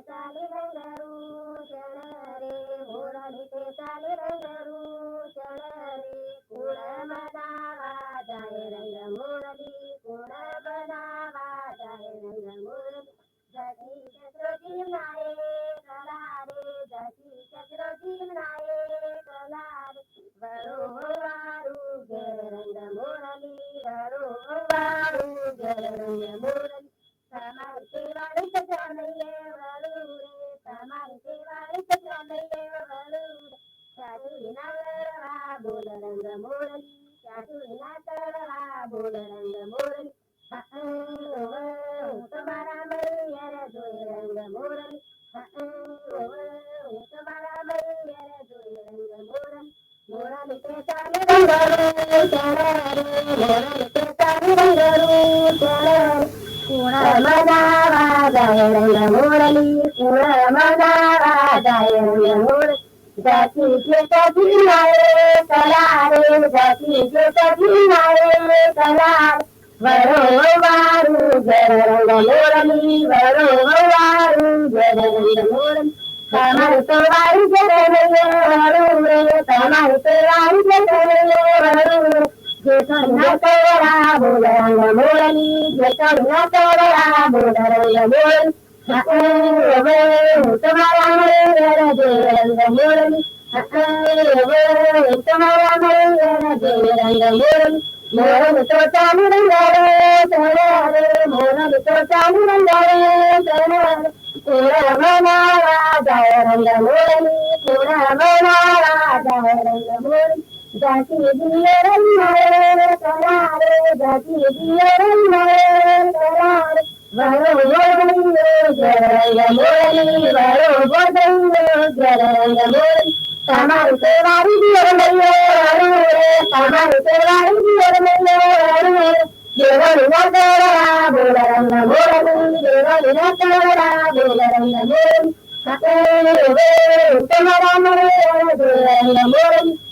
चाली रंगरू चल रे मोरलीचे चाली रंगरू चल रे कुळ मनावा जाय रंग मोरली कुळ बनावा जाय रंग मोरली जगी चक्र जीवनाये कला रे जगी चक्र जीवनाये कला रे वरो वारू जय रंग मोरली वरो वारू जय रंग मोरली Una మూరలి కూర మగాదాయ మూర జతి జతి నాయే కలారే జతి జతి నాయే కలారే వరో వారు జరగ మూరలి వరో వారు జరగ మూరలి తమరుతో వారు జరగ వరురే తమరుతో వారు జరగ వరురే జతన తోరా మూరలి ni hueco no tomará volar el amor. Ah, ah, amor, tomará volar el amor. Ah, amor, tomará volar el amor. Morando tota murangare, tarare, morando tota murangare, tarare. Pura mana raja, ranga murani, pura mana raja, ranga murani. జాతి తమరు సేవారి తమరు సేవారి ఎవరు నగరా బోలరంగ Bolero ఎవరు నగరా బోలరంగ Bolero సకలే ఉత్తమ రామరే బోలరంగ Bolero